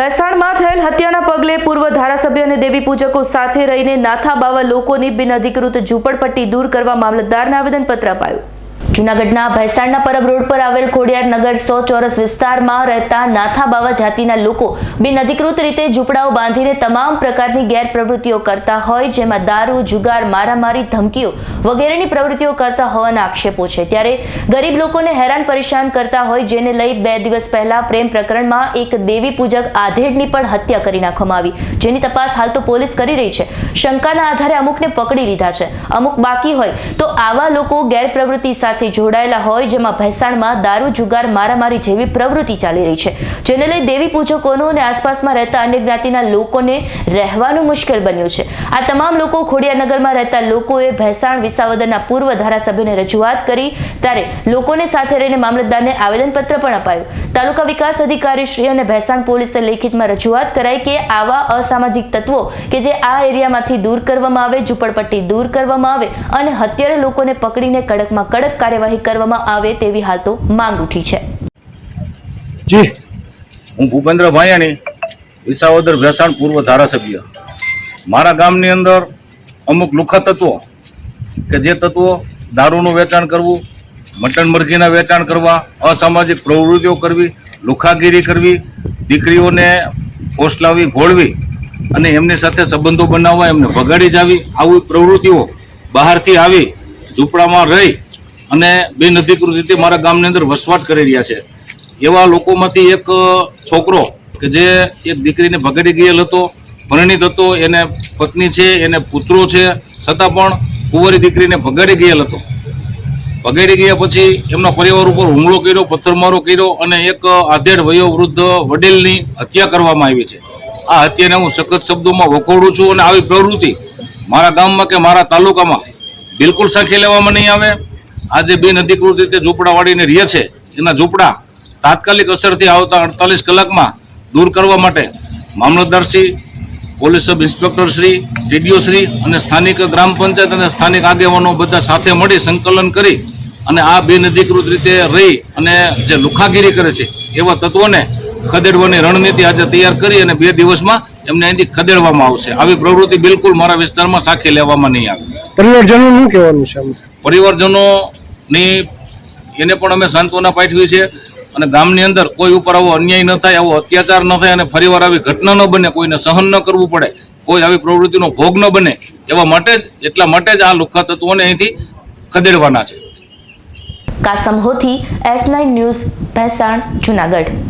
ભેસાણમાં થયેલ હત્યાના પગલે પૂર્વ ધારાસભ્ય અને દેવી પૂજકો સાથે રહીને નાથા બાવા લોકોની બિનઅધિકૃત ઝૂંપડપટ્ટી દૂર કરવા મામલતદારને આવેદનપત્ર અપાયું. જૂનાગઢના ભેસાણના પરબ રોડ પર આવેલ ખોડિયાર નગર સો ચોરસ વિસ્તારમાં રહેતા નાથા બાવા જાતિના લોકો બિનઅધિકૃત રીતે ઝૂંપડાઓ બાંધીને તમામ પ્રકારની ગેરપ્રવૃત્તિઓ કરતા હોય, જેમાં દારૂ, જુગાર, મારામારી, ધમકીઓ વગેરેની પ્રવૃત્તિઓ કરતા હોવાના આક્ષેપો છે. ત્યારે ગરીબ લોકોને હેરાન પરેશાન કરતા હોય, જેને લઈ બે દિવસ પહેલા પ્રેમ પ્રકરણમાં એક દેવી પૂજક આધેડની પણ હત્યા કરી નાખવામાં આવી. જેની તપાસ હાલ તો પોલીસ કરી રહી છે. શંકાના આધારે અમુકને પકડી લીધા છે. અમુક બાકી હોય તો આવા લોકો ગેરપ્રવૃત્તિ સાથે જોડાયેલા હોય, જેમાં ભેસાણમાં દારૂ, જુગાર, મારામારી જેવી પ્રવૃત્તિ ચાલી રહી છે. જેને લઈ દેવી પૂજકોનું અને આસપાસમાં રહેતા અન્ય જ્ઞાતિના લોકોને રહેવાનું મુશ્કેલ બન્યું છે. આ તમામ લોકો ખોડિયાનગરમાં રહેતા લોકોએ ભેસાણ વિસાવદરના પૂર્વ ધારાસભ્યને રજૂઆત કરી, ત્યારે લોકોને સાથે રહીને મામલતદારને આવેદનપત્ર પણ અપાયું. તાલુકા વિકાસ અધિકારી શ્રી અને ભેસાણ પોલીસે લેખિતમાં રજૂઆત કરાઈ કે આવા અસામાજિક તત્વો કે જે આ એરિયામાંથી દૂર કરવામાં આવે, ઝૂંપડપટ્ટી દૂર કરવામાં આવે અને હત્યારે લોકોને પકડીને કડકમાં કડક કાર્યવાહી કરવામાં આવે તેવી હાલ માંગ ઉઠી છે. જી, હું ભૂપેન્દ્ર ભાયાણી વિસાવદર ભેસાણ પૂર્વ ધારાસભ્ય. મારા ગામની અંદર અમુક લુખા તત્વો કે જે તત્વો દારૂનું વેચાણ કરવું, મટન મરઘીના વેચાણ કરવા, અસામાજિક પ્રવૃત્તિઓ કરવી, લુખાગીરી કરવી, દીકરીઓને ફોસલાવી ભોળવી અને એમની સાથે સંબંધો બનાવવા, એમને ભગાડી જાવી, આવી પ્રવૃત્તિઓ બહારથી આવી ઝૂંપડામાં રહી અને બિનઅધિકૃત રીતે મારા ગામની અંદર વસવાટ કરી રહ્યા છે. એવા લોકોમાંથી એક છોકરો કે જે એક દીકરીને ભગાડી ગયેલ હતો, પરિણીત હતો, એને પત્ની છે, એને પુત્રો છે, છતાં પણ કુંવરી દીકરીને ભગાડી ગયેલ હતો. ભગાડી ગયા પછી એમના પરિવાર ઉપર હુમલો કર્યો, પથ્થરમારો કર્યો અને એક આધેડ વયોવૃદ્ધ વડીલની હત્યા કરવામાં આવી છે. આ હત્યાને હું સખત શબ્દોમાં વખોડું છું અને આવી પ્રવૃત્તિ મારા ગામમાં કે મારા તાલુકામાં બિલકુલ સાખી લેવામાં નહીં આવે. આજે બિન અધિકૃત રીતે ઝૂંપડા વાળીને રહે છે એના ઝૂંપડા તાત્કાલિક અસરથી આવતા અડતાલીસ કલાકમાં દૂર કરવા માટે મામલતદારશ્રી police sub inspector Shri TDO Shri અને સ્થાનિક ગ્રામ પંચાયત અને સ્થાનિક આગેવાનો બધા સાથે મળી સંકલન કરી અને આ બિનઅધિકૃત રીતે રહી અને જે લુખાગીરી કરે છે એવા તત્વોને ખદેડવાની રણનીતિ આજે તૈયાર કરી અને બે દિવસમાં એમને અહીંથી ખદેડવામાં આવશે આવી પ્રવૃત્તિ બિલકુલ મારા વિસ્તારમાં સાખી લેવામાં નહીં આવે પરિવારજનો શું કહેવાનું છે આમાં? પરિવારજનોની એને પણ અમે સાંત્વના પાઠવી છે. અને ગામની અંદર કોઈ ઉપર આવો અન્યાય ન થાય, આવો અત્યાચાર ન થાય અને ફરીવાર આવી ઘટના ન બને, કોઈને સહન ન કરવું પડે, કોઈ આવી પ્રવૃત્તિનો ભોગ ન બને, એવા માટે જ, એટલા માટે જ આ લુખ્ખા તત્વોને અહીંથી ખદેડવાના છે. Kasam Hothi S nine news, Bhesan, Junagadh.